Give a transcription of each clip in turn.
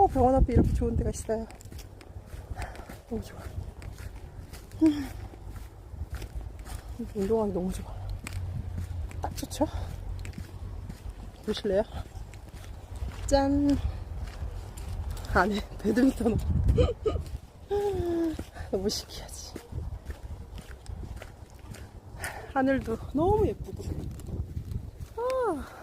어, 병원 앞에 이렇게 좋은 데가 있어요. 너무 좋아. 음. 운동하기 너무 좋아. 딱 좋죠? 보실래요? 짠! 안에 배드민턴. 너무 신기하지. 하늘도 너무 예쁘고. 아.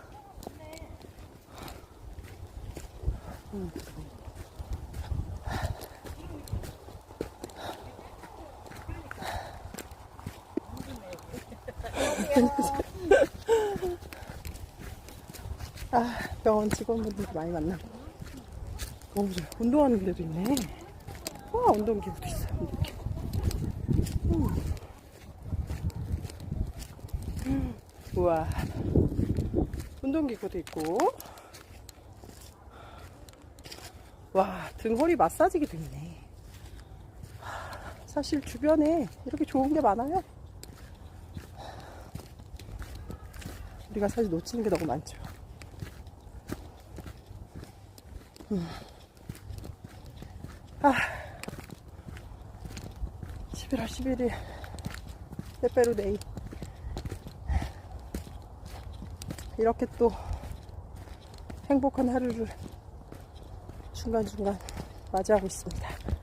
아, 병원 직원분들도 많이 만나고. 너무 좋아. 운동하는 데도 있네. 와, 운동기구도 있어. 운동기구. 음. 음. 우와. 운동기구도 있고. 와, 등 허리 마사지기도 있네. 하, 사실 주변에 이렇게 좋은 게 많아요. 우리가 사실 놓치는 게 너무 많죠. 음. 아, 11월 11일 빼빼로데이 이렇게 또 행복한 하루를 중간중간 맞이하고 있습니다.